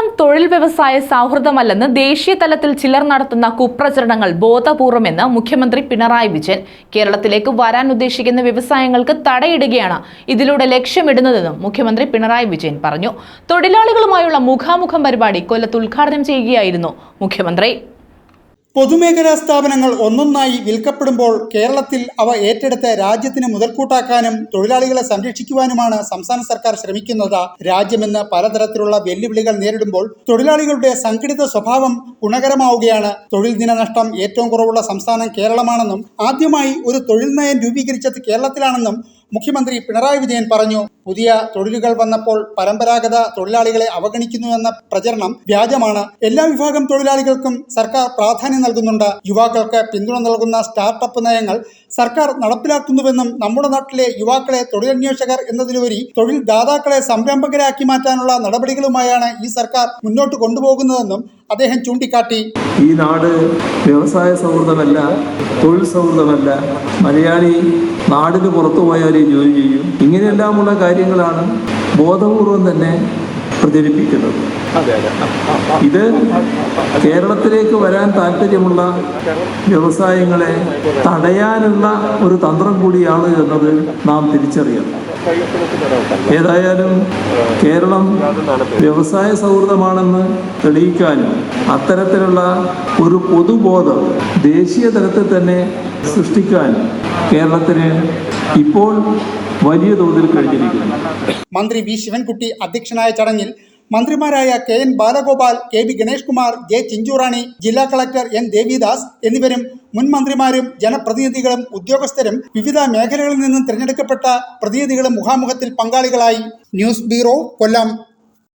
കേരളം തൊഴിൽ വ്യവസായ സൗഹൃദമല്ലെന്ന് ദേശീയ തലത്തിൽ ചിലർ നടത്തുന്ന കുപ്രചരണങ്ങൾ ബോധപൂർവമെന്ന് മുഖ്യമന്ത്രി പിണറായി വിജയൻ കേരളത്തിലേക്ക് വരാൻ ഉദ്ദേശിക്കുന്ന വ്യവസായങ്ങൾക്ക് തടയിടുകയാണ് ഇതിലൂടെ ലക്ഷ്യമിടുന്നതെന്നും മുഖ്യമന്ത്രി പിണറായി വിജയൻ പറഞ്ഞു. തൊഴിലാളികളുമായുള്ള മുഖാമുഖം പരിപാടി കൊല്ലത്ത് ഉദ്ഘാടനം ചെയ്യുകയായിരുന്നു മുഖ്യമന്ത്രി. പൊതുമേഖലാ സ്ഥാപനങ്ങൾ ഒന്നൊന്നായി വിൽക്കപ്പെടുമ്പോൾ കേരളത്തിൽ അവ ഏറ്റെടുത്ത് രാജ്യത്തിന് മുതൽക്കൂട്ടാക്കാനും തൊഴിലാളികളെ സംരക്ഷിക്കുവാനുമാണ് സംസ്ഥാന സർക്കാർ ശ്രമിക്കുന്നത്. രാജ്യമെന്ന് പലതരത്തിലുള്ള വെല്ലുവിളികൾ നേരിടുമ്പോൾ തൊഴിലാളികളുടെ സംഘടിത സ്വഭാവം ഗുണകരമാവുകയാണ്. തൊഴിൽ ദിന നഷ്ടം ഏറ്റവും കുറവുള്ള സംസ്ഥാനം കേരളമാണെന്നും ആദ്യമായി ഒരു തൊഴിൽ നയം രൂപീകരിച്ചത് കേരളത്തിലാണെന്നും മുഖ്യമന്ത്രി പിണറായി വിജയൻ പറഞ്ഞു പുതിയ തൊഴിലുകൾ വന്നപ്പോൾ പരമ്പരാഗത തൊഴിലാളികളെ അവഗണിക്കുന്നുവെന്ന പ്രചരണം വ്യാജമാണ്. എല്ലാ വിഭാഗം തൊഴിലാളികൾക്കും സർക്കാർ പ്രാധാന്യം നൽകുന്നുണ്ട്. യുവാക്കൾക്ക് പിന്തുണ നൽകുന്ന സ്റ്റാർട്ടപ്പ് നയങ്ങൾ സർക്കാർ നടപ്പിലാക്കുന്നുവെന്നും നമ്മുടെ നാട്ടിലെ യുവാക്കളെ തൊഴിലന്വേഷകർ എന്നതിലുപരി തൊഴിൽ ദാതാക്കളെ സംരംഭകരാക്കി മാറ്റാനുള്ള നടപടികളുമായാണ് ഈ സർക്കാർ മുന്നോട്ട് കൊണ്ടുപോകുന്നതെന്നും അദ്ദേഹം ചൂണ്ടിക്കാട്ടി. ഈ നാട് വ്യവസായ സൗഹൃദമല്ല തൊഴിൽ സൗഹൃദമല്ല. മലയാളി നാടിന് പുറത്തു പോയാലേ ജോലി ചെയ്യും. ഇങ്ങനെയെല്ലാമുള്ള കാര്യങ്ങളാണ് ബോധപൂർവം തന്നെ പ്രചരിപ്പിക്കുന്നത്. ഇത് കേരളത്തിലേക്ക് വരാൻ താല്പര്യമുള്ള വ്യവസായങ്ങളെ തടയാനുള്ള ഒരു തന്ത്രം കൂടിയാണ് എന്നത് നാം തിരിച്ചറിയണം. ഏതായാലും കേരളം വ്യവസായ സൗഹൃദമാണെന്ന് തെളിയിക്കാനും അത്തരത്തിലുള്ള ഒരു പൊതുബോധം ദേശീയ തലത്തിൽ തന്നെ സൃഷ്ടിക്കാനും കേരളത്തിന് ഇപ്പോൾ വലിയ തോതിൽ കഴിഞ്ഞിരിക്കുന്നു. മന്ത്രി വി ശിവൻകുട്ടി അധ്യക്ഷനായ ചടങ്ങിൽ മന്ത്രിമാരായ K N Balagopal K V Ganesh Kumar J Chinchurani ജില്ലാ കളക്ടർ എൻ ദേവിദാസ് എന്നിവരും മുൻ മന്ത്രിമാരും ജനപ്രതിനിധികളും ഉദ്യോഗസ്ഥരും വിവിധ മേഖലകളിൽ നിന്നും തിരഞ്ഞെടുക്കപ്പെട്ട പ്രതിനിധികളും മുഖാമുഖത്തിൽ പങ്കാളികളായി. News bureau Kollam.